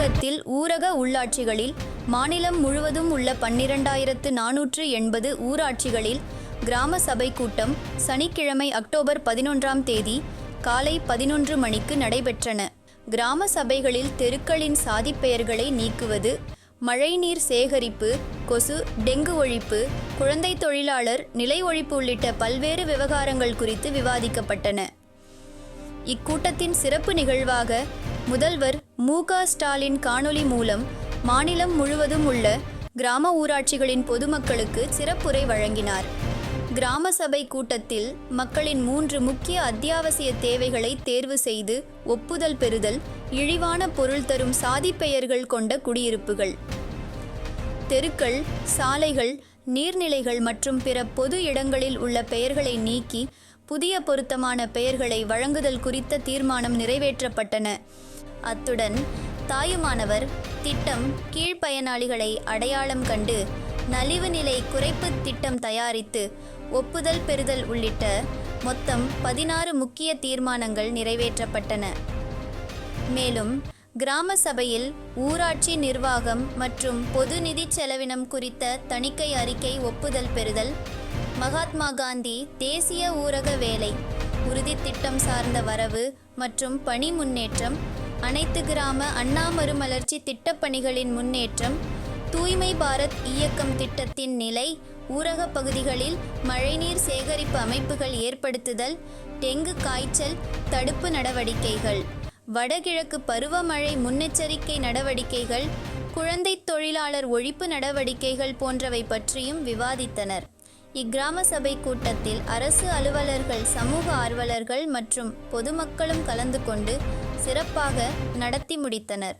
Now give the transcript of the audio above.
ஊரக உள்ளாட்சிகளில் மாநிலம் முழுவதும் உள்ள பன்னிரண்டாயிரத்து நானூற்று எண்பது ஊராட்சிகளில் கிராம சபை கூட்டம் சனிக்கிழமை அக்டோபர் பதினொன்றாம் தேதி காலை பதினொன்று மணிக்கு நடைபெற்றன. கிராம சபைகளில் தெருக்களின் சாதிப்பெயர்களை நீக்குவது மழைநீர் சேகரிப்பு கொசு டெங்கு ஒழிப்பு குழந்தை தொழிலாளர் நிலை ஒழிப்பு உள்ளிட்ட பல்வேறு விவகாரங்கள் குறித்து விவாதிக்கப்பட்டன. இக்கூட்டத்தின் சிறப்பு நிகழ்வாக முதல்வர் மு ஸ்டாலின் காணொலி மூலம் மாநிலம் முழுவதும் உள்ள கிராம ஊராட்சிகளின் பொதுமக்களுக்கு சிறப்புரை வழங்கினார். கிராம சபை கூட்டத்தில் மக்களின் மூன்று முக்கிய அத்தியாவசிய தேவைகளை தேர்வு செய்து ஒப்புதல் பெறுதல் இழிவான பொருள் தரும் சாதிப்பெயர்கள் கொண்ட குடியிருப்புகள். தெருக்கள் சாலைகள் நீர்நிலைகள் மற்றும் பிற பொது இடங்களில் உள்ள பெயர்களை நீக்கி புதிய பொருத்தமான பெயர்களை வழங்குதல் குறித்த தீர்மானம் நிறைவேற்றப்பட்டன. அத்துடன் தாயுமானவர் திட்டம் கீழ்ப்பயனாளிகளை அடையாளம் கண்டு நலிவு நிலை குறைப்பு திட்டம் தயாரித்து ஒப்புதல் பெறுதல் உள்ளிட்ட மொத்தம் பதினாறு முக்கிய தீர்மானங்கள் நிறைவேற்றப்பட்டன. மேலும் கிராம சபையில் ஊராட்சி நிர்வாகம் மற்றும் பொது நிதி செலவினம் குறித்த தணிக்கை அறிக்கை ஒப்புதல் பெறுதல் மகாத்மா காந்தி தேசிய ஊரக வேலை உறுதி திட்டம் சார்ந்த வரவு மற்றும் பணி முன்னேற்றம் அனைத்து கிராம அண்ணாமறுமலர்ச்சி திட்டப்பணிகளின் முன்னேற்றம் தூய்மை பாரத் இயக்கம் திட்டத்தின் நிலை ஊரக பகுதிகளில் மழைநீர் சேகரிப்பு அமைப்புகள் ஏற்படுத்துதல் டெங்கு காய்ச்சல் தடுப்பு நடவடிக்கைகள் வடகிழக்கு பருவமழை முன்னெச்சரிக்கை நடவடிக்கைகள் குழந்தை தொழிலாளர் ஒழிப்பு நடவடிக்கைகள் போன்றவை பற்றியும் விவாதித்தனர். இக்கிராம சபை கூட்டத்தில் அரசு அலுவலர்கள் சமூக ஆர்வலர்கள் மற்றும் பொதுமக்களும் கலந்து கொண்டு சிறப்பாக நடத்தி முடித்தனர்.